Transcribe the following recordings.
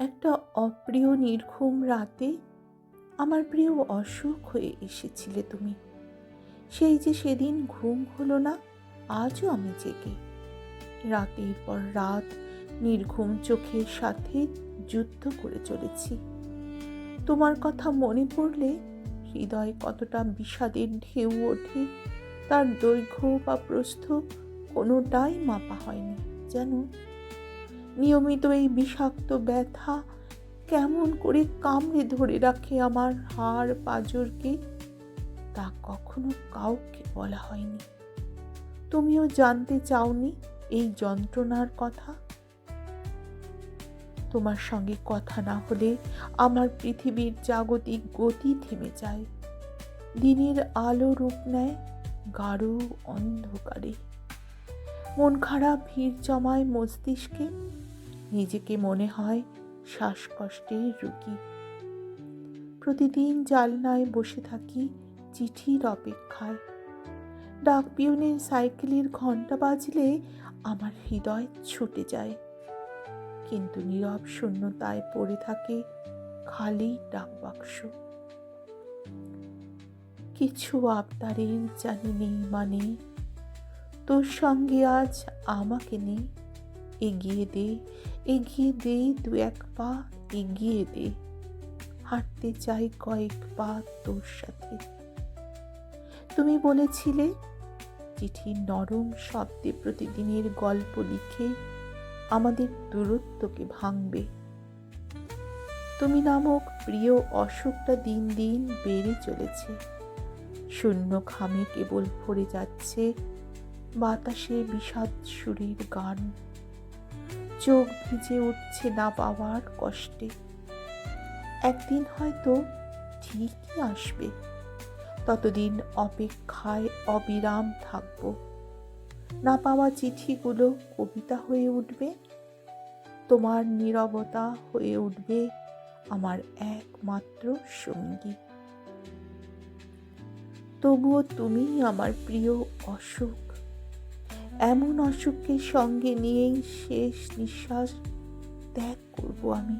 একটা অপ্রিয়, নির্ঘুম রাতে আমার প্রিয় অসুখ হয়ে এসেছিলে তুমি। সেই যে সেদিন ঘুম হলো না, আজও আমি জেগে। রাতের পর রাত নির্ঘুম চোখের সাথে যুদ্ধ করে চলেছি। তোমার কথা মনে পড়লে হৃদয় কতটা বিষাদের ঢেউ ওঠে, তার দৈর্ঘ্য বা প্রস্থ কোনোটাই মাপা হয়নি যেন নিয়মিত এই বিষাক্ত ব্যথা কেমন করে কামড়ে ধরে রাখে আমার হাড় পাঁজরকে, তা কখনো কাউকে বলা হয়নি। তুমিও জানতে চাওনি এই যন্ত্রণার কথা? তোমার সঙ্গে কথা না হলে আমার পৃথিবীর জাগতিক গতি থেমে যায়। দিনের আলো রূপ নেয় গাঢ় অন্ধকারে। মন খারাপ, ভিড় জমায় মস্তিষ্কে। নিজেকে মনে হয় শ্বাসকষ্টের রুগী। প্রতিদিন জালনায় বসে থাকি চিঠির অপেক্ষায়। ডাক পিউনের সাইকেলের ঘণ্টা বাজলে আমার হৃদয় ছুটে যায়। কিন্তু নীরব শূন্যতায় পড়ে থাকে খালি ডাক বাক্স। কিছু আবদারের জানি নেই মানে তোর সঙ্গে আজ আমাকে নেই এগিয়ে দে এগিয়ে দে দু এক পা, এগিয়ে দে। হাঁটতে চাই কয়েক পা তোর সাথে। তুমি বলেছিলে চিঠি নরম শব্দে প্রতিদিনের গল্প লিখে আমাদের দূরত্বকে ভাঙবে। তুমি নামক প্রিয় অসুখটা দিন দিন বেড়ে চলেছে। শূন্য খামে কেবল ভরে যাচ্ছে বাতাসে বিষাদ সুরের গান। চোখ ভিজে উঠছে না পাওয়ার কষ্টে। একদিন হয়তো ঠিকই আসবে। ততদিন অপেক্ষায় অবিরাম থাকব। না পাওয়া চিঠিগুলো কবিতা হয়ে উঠবে? তোমার নীরবতা হয়ে উঠবে আমার একমাত্র সঙ্গী। তবুও তুমি আমার প্রিয় অসুখ এমন অসুখকে সঙ্গে নিয়েই শেষ নিঃশ্বাস ত্যাগ করব আমি।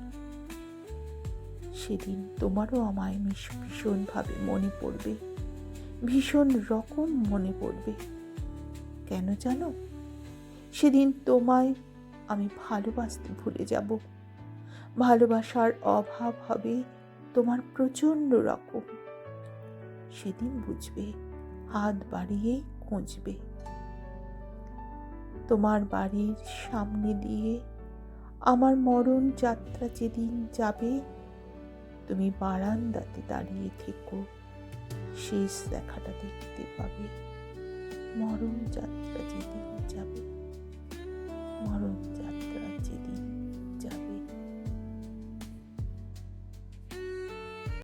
সেদিন তোমারও আমায় ভীষণভাবে মনে পড়বে। ভীষণ রকম মনে পড়বে। কেন জানো? সেদিন তোমায় আমি ভালোবাসতে ভুলে যাব। ভালোবাসার অভাব হবে তোমার প্রচণ্ড রকম। সেদিন বুঝবে, হাত বাড়িয়ে খুঁজবে। তোমার বাড়ির সামনে দিয়ে আমার মরণ যাত্রা যেদিন যাবে, তুমি বারান্দাতে দাঁড়িয়ে থেকো। শেষ দেখাটা দেখতে পাবে। মরণ যাত্রা যেদিন যাবে, মরণ